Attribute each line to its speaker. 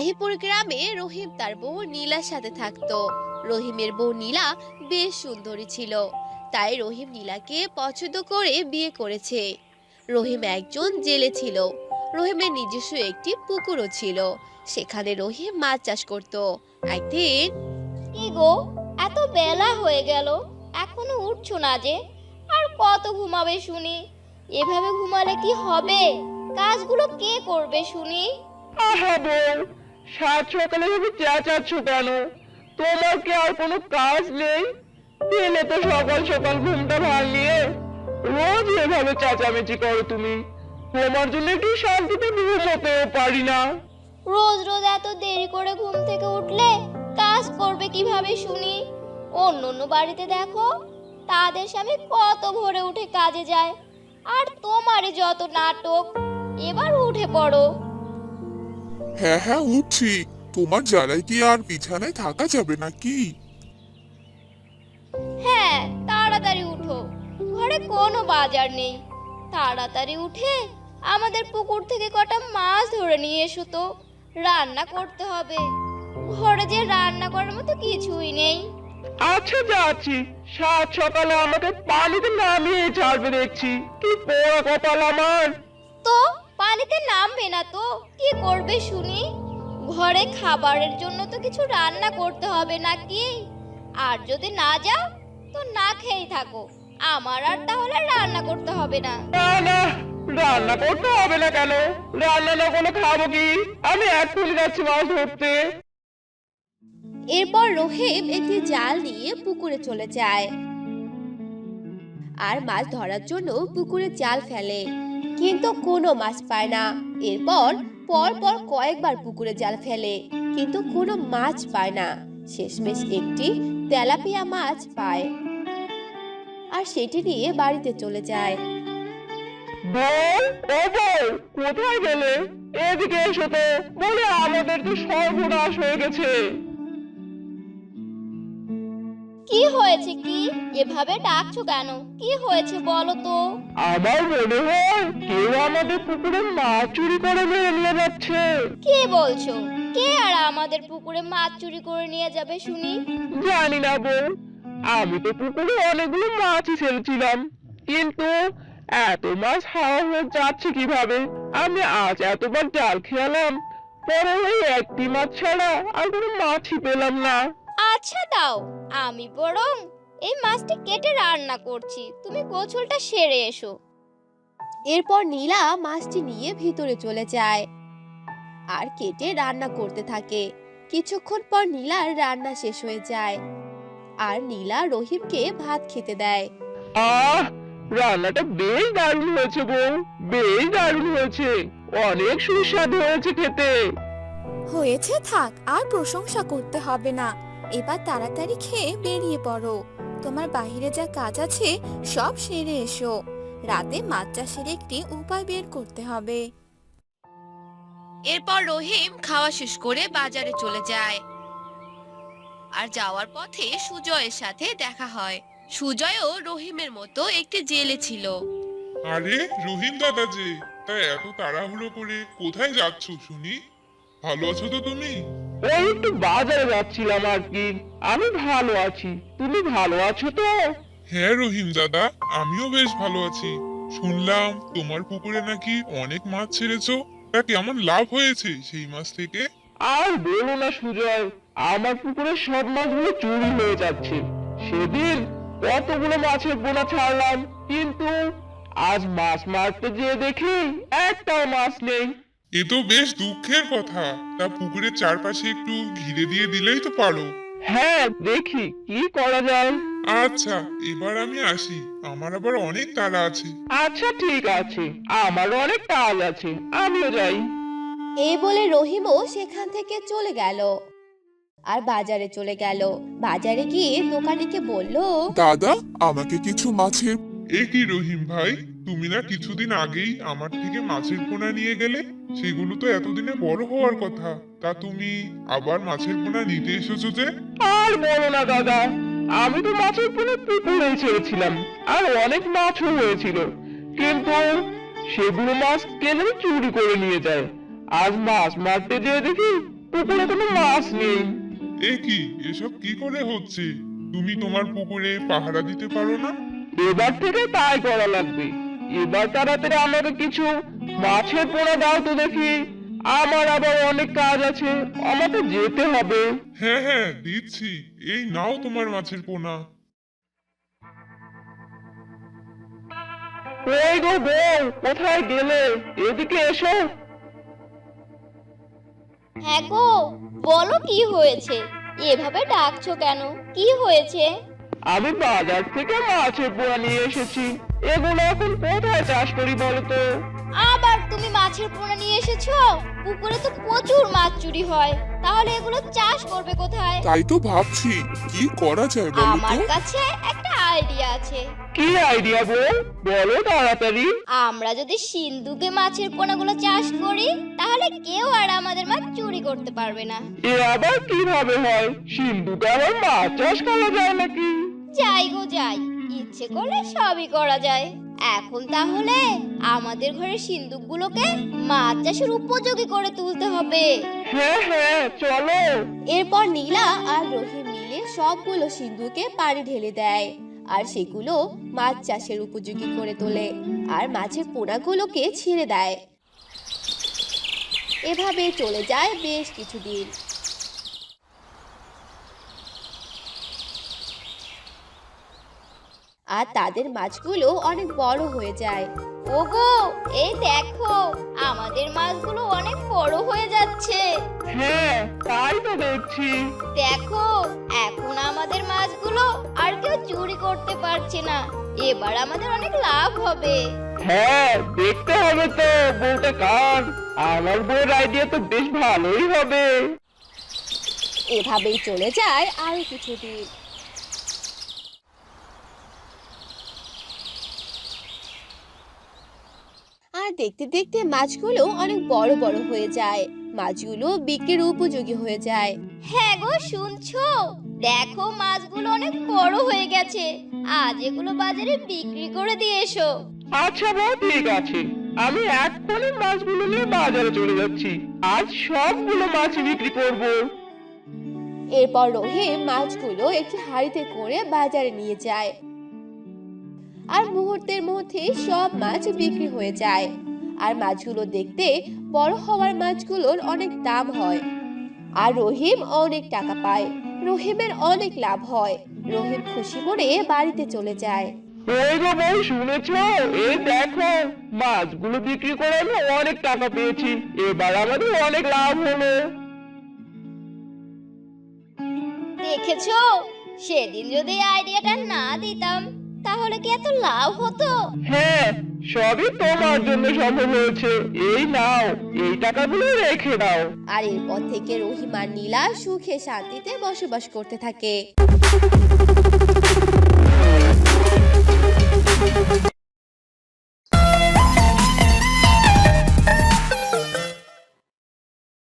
Speaker 1: মাহিপুর গ্রামে রহিম তার বউ নীলার সাথে থাকতো। রহিমের বউ নীলা বেশ সুন্দরী ছিল। তাই রহিম নীলাকে পছন্দ করে বিয়ে করেছে। রহিম একজন জেলে ছিল। রহিমের নিজস্ব একটি পুকুরও ছিল। সেখানে রহিম মাছ চাষ করত। একদিন
Speaker 2: কি গো এত বেলা হয়ে গেল। এখনও উঠছো না যে? আর কত ঘুমাবে শুনি? এভাবে ঘুমালে কি হবে? কাজগুলো কে করবে শুনি?
Speaker 3: আহা বউ সাত সকালে তুমি চেঁচাচ্ছ কেন? তোমার কি আর কোনো কাজ নেই? দিনে তো সকাল সকাল ঘুমটা ভাঙিয়ে রোজ এভাবে চেঁচামেচি করো তুমি। তোমার জন্য একটু শান্তিতে ঘুমোতেও পারি না।
Speaker 2: রোজ রোজ এত দেরি করে ঘুম থেকে উঠলে কাজ করবে কীভাবে শুনি? অন্য অন্য বাড়িতে দেখো, তাদের স্বামী কত ভোরে উঠে কাজে যায়। আর তোমারই যত নাটক, এবার উঠে পড়ো।
Speaker 4: হ্যাঁ হ্যাঁ উঠছি তোমার জ্বালায় কি আর বিছানায় থাকা যাবে নাকি?
Speaker 2: হ্যাঁ তাড়াতাড়ি উঠো। ঘরে কোনো বাজার নেই। তাড়াতাড়ি উঠে আমাদের পুকুর থেকে কটা মাছ ধরে নিয়ে এসো তো। রান্না করতে হবে। ঘরে যে রান্না করার মতো কিছুই নেই।
Speaker 3: আচ্ছা যাচ্ছি। সাত সকালে আমাকে পানিতে নামিয়ে ছাড়বে দেখছি। কি পোড়া কপাল আমার।
Speaker 2: তো নামবে না তো কি করবে শুনি? ঘরে খাবারের জন্য তো কিছু রান্না করতে হবে নাকি? আর যদি না যাও তো না খেয়েই থাকো। আমার আর তাহলে রান্না করতে হবে না।
Speaker 3: না না রান্না করতে হবে না কেন? রান্না না করে খাব কি? আমি এখন যাচ্ছি মাছ ধরতে।
Speaker 1: এরপর রহিম একটি জাল নিয়ে পুকুরে চলে যায়। আর মাছ ধরার জন্য পুকুরে জাল ফেলে। কিন্তু কোনো মাছ পায় না। এরপর পর পর কয়েকবার পুকুরে জাল ফেলে, কিন্তু কোনো মাছ পায় না। শেষমেশ একটি তেলাপিয়া মাছ পায়। আর সেটি নিয়ে বাড়িতে চলে যায়।
Speaker 3: কোথায় গেলে? এদিকে এসো তো, বলে আমাদের তো সর্বনাশ হয়ে গেছে।
Speaker 2: কি হয়েছে কি? এভাবে ডাকছো কেন? কি হয়েছে বলো তো।
Speaker 3: আমার মনে হয় কেউ আমাদের পুকুরে মাছ চুরি করে নিয়ে যাচ্ছে।
Speaker 2: কে বলছো? কে আর আমাদের পুকুরে মাছ চুরি করে নিয়ে যাবে শুনি?
Speaker 3: জানি না বউ আমি তো পুকুরে অনেকগুলো মাছই ছেড়েছিলাম কিন্তু এত মাছ হাওয়া হয়ে যাচ্ছে কীভাবে? আমি আজ এতবার জাল খেয়ালাম পরে ওই একটি মাছ ছাড়া আর কোনো মাছই পেলাম না।
Speaker 2: আচ্ছা দাও। আমি বরং এই মাছটি কেটে রান্না করছি। তুমি গোছলটা সেরে এসো।
Speaker 1: এরপর নীলা মাছটি নিয়ে ভিতরে চলে যায় আর কেটে রান্না করতে থাকে। কিছুক্ষণ পর নীলার রান্না শেষ হয়ে যায় আর নীলা রহিমকে ভাত খেতে দেয়।
Speaker 3: আহ! রান্নাটা বেশ দারুণ হয়েছে বউ বেশ দারুণ হয়েছে। অনেক সুস্বাদু হয়েছে খেতে।
Speaker 5: হয়েছে থাক আর প্রশংসা করতে হবে না। এবার তাড়াতাড়ি খেয়ে বেরিয়ে পড়ো। তোমার বাইরে যা কাজ আছে, সব সেরে এসো। রাতে মাছ চাষের একটি উপায় বের করতে হবে।
Speaker 1: এরপর রহিম খাওয়া শেষ করে বাজারে চলে যায়। আর যাওয়ার পথে সুজয়ের সাথে দেখা হয়। সুজয়ও রহিমের মতো একটি জেলে ছিল।
Speaker 4: আরে, রহিম দাদা যে তাই এত তাড়াহুড়ো করে কোথায় যাচ্ছ শুনি? ভালো আছো তো তুমি?
Speaker 3: ওই একটু বাজারে যাচ্ছিলাম আর কি। আমি ভালো আছি। তুমি ভালো আছো তো?
Speaker 4: হ্যাঁ রহিম দাদা আমিও বেশ ভালো আছি। শুনলাম তোমার পুকুরে নাকি অনেক মাছ ছেড়েছো। তা কেমন লাভ হয়েছে সেই মাছ থেকে?
Speaker 3: আর বলো না সুজয় আমার পুকুরে সব মাছগুলো চুরি হয়ে যাচ্ছে। সেদিন কতগুলো মাছের বোনা ছাড়লাম। কিন্তু আজ মাছ মারতে যেয়ে দেখি একটাও মাছ নেই।
Speaker 4: এ তো বেশ দুঃখের কথা। তা পুকুরের চারপাশে একটু ঘিরে দিয়ে দিলেই তো পারো।
Speaker 3: হ্যাঁ দেখি কি করা যায়?
Speaker 4: আচ্ছা এবার আমি আসি। আমার আবার অনেক তাড়া আছে।
Speaker 3: আচ্ছা ঠিক আছে। আমারও অনেক কাজ আছে। আমিও যাই।
Speaker 1: এই বলে রহিমও সেখান থেকে চলে গেল। আর বাজারে চলে গেল। বাজারে গিয়ে দোকানিকে বলল
Speaker 4: দাদা আমাকে কিছু মাছের এ কি রহিম ভাই? তুমি না কিছুদিন আগেই আমার থেকে মাছের পোনা নিয়ে গেলে? সেগুলো তো এতদিনে বড় হওয়ার কথা। তা তুমি আবার মাছের পোনা নিতে এসেছ যে?
Speaker 3: আর বলো না দাদা। আমি তো মাছের পুরো পুকুরেই ছেড়েছিলাম আর অনেক মাছও হয়েছিল। কিন্তু সেগুলো মাছ কেন চুরি করে নিয়ে যায়? আজ মাছ মারতে যেয়ে দেখি পুকুরে কোনো মাছ নেই।
Speaker 4: এ কি? এসব কি করে হচ্ছে? তুমি তোমার পুকুরে পাহারা দিতে পারো না?
Speaker 3: এবার থেকে তাই করা লাগবে। এবার তাড়াতাড়ি আমাকে কিছু মাছের পোনা দাও তো দেখি। আমার আবার অনেক কাজ আছে আমাকে যেতে হবে।
Speaker 4: হ্যাঁ হ্যাঁ দিচ্ছি। এই নাও তোমার মাছের পোনা।
Speaker 3: এই গো বউ কোথায় গেলে? এদিকে এসো।
Speaker 2: হ্যাঁ গো বলো কি হয়েছে? এভাবে ডাকছো কেন? কি হয়েছে?
Speaker 3: আমি বাজার থেকে মাছের পোনা নিয়ে এসেছি। এগুলো এখন কোথায় চাষ করি বলো তো
Speaker 2: আবার তুমি মাছের পোনা নিয়ে এসেছ? পুকুরে তো প্রচুর মাছ চুরি হয়। তাহলে এগুলো চাষ করবে কোথায়?
Speaker 4: তাই তো ভাবছি কি করা যায় বলো
Speaker 2: আমার
Speaker 4: তো
Speaker 2: কাছে একটা আইডিয়া আছে।
Speaker 3: কি আইডিয়া বউ বলো তাড়াতাড়ি।
Speaker 2: আমরা যদি সিন্ধুকে মাছের পোনাগুলো চাষ করি তাহলে কেউ আর আমাদের মাছ চুরি করতে পারবে না।
Speaker 3: এ আবার কীভাবে হয়? সিন্ধুকে আবার মাছ চাষ করা যায় নাকি?
Speaker 2: যাই গো যাই। ইচ্ছে করলে সবই করা যায়। এখন তাহলে আমাদের ঘরের সিন্দুকগুলোকে মাছ চাষের উপযোগী করে তুলতে হবে।
Speaker 3: হ্যাঁ হ্যাঁ চলো।
Speaker 1: এরপর নীলা আর রহিম মিলে সবগুলো সিন্ধুকে পানি ঢেলে দেয় আর সেগুলো মাছ চাষের উপযোগী করে তোলে আর মাছের পোনাগুলোকে ছেড়ে দেয়। এভাবে চলে যায় বেশ কিছুদিন। আর তাদের মাছগুলো অনেক বড় হয়ে যায়।
Speaker 2: ওগো এই দেখো আমাদের মাছগুলো অনেক বড় হয়ে যাচ্ছে।
Speaker 3: হ্যাঁ তাই তো দেখছি।
Speaker 2: দেখো এখন আমাদের মাছগুলো আর কেউ চুরি করতে পারছে না। এবার আমাদের অনেক লাভ হবে।
Speaker 3: হ্যাঁ দেখতে হবে তো বউটা কার? আমার বউয়ের আইডিয়া তো বেশ ভালোই হবে।
Speaker 1: এভাবেই চলে যায় আরও কিছুদিন। আর দেখতে দেখতে মাছগুলো অনেক বড় বড় হয়ে যায়। মাছগুলো বিক্রির উপযোগী হয়ে যায়।
Speaker 2: হ্যাঁ গো শুনছো? দেখো মাছগুলো অনেক বড় হয়ে গেছে। আজ এগুলো বাজারে বিক্রি করে দিয়ে এসো।
Speaker 3: আচ্ছা বউ ঠিক আছে। আমি এক্ষুনি মাছগুলো নিয়ে বাজারে চলে যাচ্ছি। আজ সবগুলো মাছ বিক্রি করব।
Speaker 1: এরপর রহিম মাছগুলো একটি হাঁড়িতে করে বাজারে নিয়ে যায়। আর মুহূর্তের মধ্যে সব মাছ বিক্রি হয়ে যায়। আর মাছগুলো দেখতে বড় হওয়ার মাছগুলোর অনেক দাম হয়। আর রহিম অনেক টাকা পায়। রহিমের অনেক লাভ হয়। রহিম খুশি মনে বাড়িতে চলে যায়।
Speaker 3: ওই গো বউ শুনেছ? এই দেখো মাছগুলো বিক্রি করে আমি অনেক টাকা পেয়েছি। এবার আমাদের অনেক লাভ হলো।
Speaker 2: দেখেছ? সেদিন যদি এই আইডিয়াটা না দিতাম তাহলে কি এত লাভ হতো?
Speaker 3: হ্যাঁ সবই তোমার জন্য সম্ভব হয়েছে। এই নাও এই টাকাগুলো রেখে দাও।
Speaker 1: আর এরপর থেকে রহিমা আর নীলা সুখে শান্তিতে বসবাস করতে থাকে।